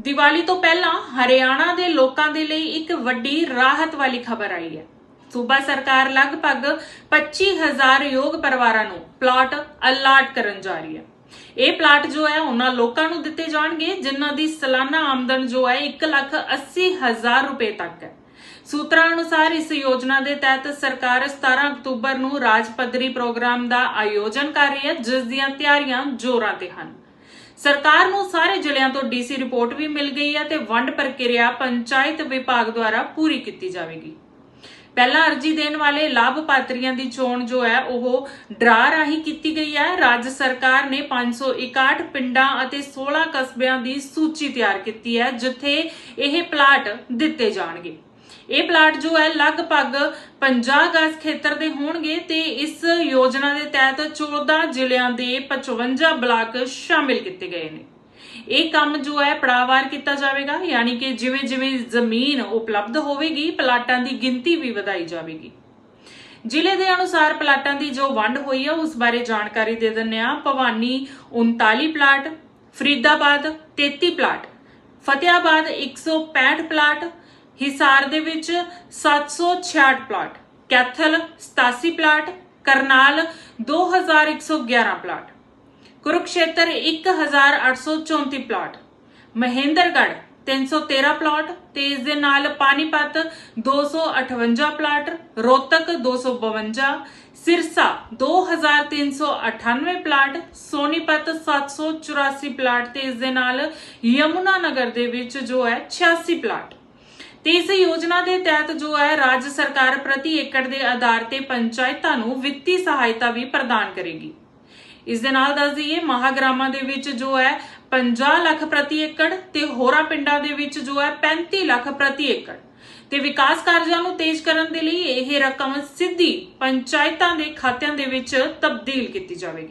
ਦੀਵਾਲੀ ਤੋਂ ਪਹਿਲਾਂ ਹਰਿਆਣਾ ਦੇ ਲੋਕਾਂ ਦੇ ਲਈ ਇੱਕ ਵੱਡੀ ਰਾਹਤ ਵਾਲੀ ਖਬਰ ਆਈ ਹੈ। ਸੂਬਾ ਸਰਕਾਰ ਲਗਭਗ 25000 ਯੋਗ ਪਰਿਵਾਰਾਂ ਨੂੰ ਪਲਾਟ ਅਲਾਟ ਕਰਨ ਜਾ ਰਹੀ ਹੈ। ਇਹ ਪਲਾਟ ਜੋ ਹੈ, ਉਹਨਾਂ ਲੋਕਾਂ ਨੂੰ ਦਿੱਤੇ ਜਾਣਗੇ, ਜਿਨ੍ਹਾਂ ਦੀ ਸਾਲਾਨਾ ਆਮਦਨ ਜੋ ਹੈ 180000 ਰੁਪਏ ਤੱਕ ਹੈ। ਸੂਤਰਾਂ ਅਨੁਸਾਰ ਇਸ ਯੋਜਨਾ ਦੇ ਤਹਿਤ ਸਰਕਾਰ 17 ਅਕਤੂਬਰ ਨੂੰ ਰਾਜ ਪੱਧਰੀ ਪ੍ਰੋਗਰਾਮ ਦਾ ਆਯੋਜਨ ਕਰ ਰਹੀ ਹੈ, ਜਿਸ ਦੀਆਂ ਤਿਆਰੀਆਂ ਜ਼ੋਰਾਂ ਤੇ ਹਨ। ਸਰਕਾਰ ਨੂੰ ਸਾਰੇ ਜ਼ਿਲ੍ਹਿਆਂ ਤੋਂ ਡੀਸੀ ਰਿਪੋਰਟ ਵੀ ਮਿਲ ਗਈ ਹੈ ਤੇ ਵੰਡ ਪ੍ਰਕਿਰਿਆ ਪੰਚਾਇਤ ਵਿਭਾਗ ਦੁਆਰਾ ਪੂਰੀ ਕੀਤੀ ਜਾਵੇਗੀ। ਪਹਿਲਾਂ ਅਰਜੀ ਦੇਣ ਵਾਲੇ ਲਾਭਪਾਤਰੀਆਂ ਦੀ ਚੋਣ ਜੋ ਹੈ, ਉਹ ਡਰਾ ਰਾਹੀਂ ਕੀਤੀ ਗਈ ਹੈ। ਰਾਜ ਸਰਕਾਰ ਨੇ 561 ਪਿੰਡਾਂ ਅਤੇ 16 ਕਸਬਿਆਂ ਦੀ ਸੂਚੀ ਤਿਆਰ ਕੀਤੀ ਹੈ, ਜਿੱਥੇ ਇਹ ਪਲਾਟ ਦਿੱਤੇ ਜਾਣਗੇ। ਇਹ ਪਲਾਟ ਜੋ ਹੈ ਲਗਭਗ 50 ਗਜ਼ ਖੇਤਰ ਦੇ ਹੋਣਗੇ ਤੇ ਇਸ ਯੋਜਨਾ ਦੇ ਤਹਿਤ 14 ਜ਼ਿਲ੍ਹਿਆਂ ਦੇ 55 ਬਲਾਕ ਸ਼ਾਮਿਲ ਕੀਤੇ ਗਏ ਨੇ। ਇਹ ਕੰਮ ਜੋ ਹੈ ਪੜਾਵਾਰ ਕੀਤਾ ਜਾਵੇਗਾ, ਯਾਨੀ ਕਿ ਜਿਵੇਂ ਜਿਵੇਂ ਜ਼ਮੀਨ ਉਪਲਬਧ ਹੋਵੇਗੀ, ਪਲਾਟਾਂ ਦੀ ਗਿਣਤੀ ਵੀ ਵਧਾਈ ਜਾਵੇਗੀ। ਜ਼ਿਲ੍ਹੇ ਦੇ ਅਨੁਸਾਰ ਪਲਾਟਾਂ ਦੀ ਜੋ ਵੰਡ ਹੋਈ ਹੈ ਉਸ ਬਾਰੇ ਜਾਣਕਾਰੀ ਦੇ ਦਿੰਨੇ ਆ Bhiwani 39 plot, Faridabad 33 plot Fatehabad 165 plot Hisar ਦੇ ਵਿੱਚ 766 plot, Kaithal 87 plot, Karnal 2111 plot, Kurukshetra 1834 plot, Mahendragarh 313 plot ਤੇ ਇਸ ਦੇ ਨਾਲ Panipat 258 plot, Rohtak 252 Sirsa 2398 plot, Sonipat 784 plot ਤੇ ਇਸ ਦੇ ਨਾਲ ਯਮੁਨਾ ਨਗਰ ਦੇ ਵਿੱਚ ਜੋ ਹੈ 86 ਪਲਾਟ। ਤੇ ਇਸ ਯੋਜਨਾ ਦੇ ਤਹਿਤ ਜੋ ਹੈ, ਰਾਜ ਸਰਕਾਰ ਪ੍ਰਤੀ ਏਕੜ ਦੇ ਆਧਾਰ ਤੇ ਪੰਚਾਇਤਾਂ ਨੂੰ ਵਿੱਤੀ ਸਹਾਇਤਾ ਵੀ ਪ੍ਰਦਾਨ ਕਰੇਗੀ। ਇਸ ਦੇ ਨਾਲ ਦੱਸ ਦਈਏ, ਮਹਾਗ੍ਰਾਮਾਂ ਦੇ ਵਿੱਚ ਜੋ ਹੈ 50 ਲੱਖ ਪ੍ਰਤੀ ਏਕੜ ਤੇ ਹੋਰਾਂ ਪਿੰਡਾਂ ਦੇ ਵਿੱਚ ਜੋ ਹੈ 35 ਲੱਖ ਪ੍ਰਤੀ ਏਕੜ। ਤੇ ਵਿਕਾਸ ਕਾਰਜਾਂ ਨੂੰ ਤੇਜ਼ ਕਰਨ ਦੇ ਲਈ ਇਹ ਰਕਮ ਸਿੱਧੀ ਪੰਚਾਇਤਾਂ ਦੇ ਖਾਤਿਆਂ ਦੇ ਵਿੱਚ ਤਬਦੀਲ ਕੀਤੀ ਜਾਵੇਗੀ।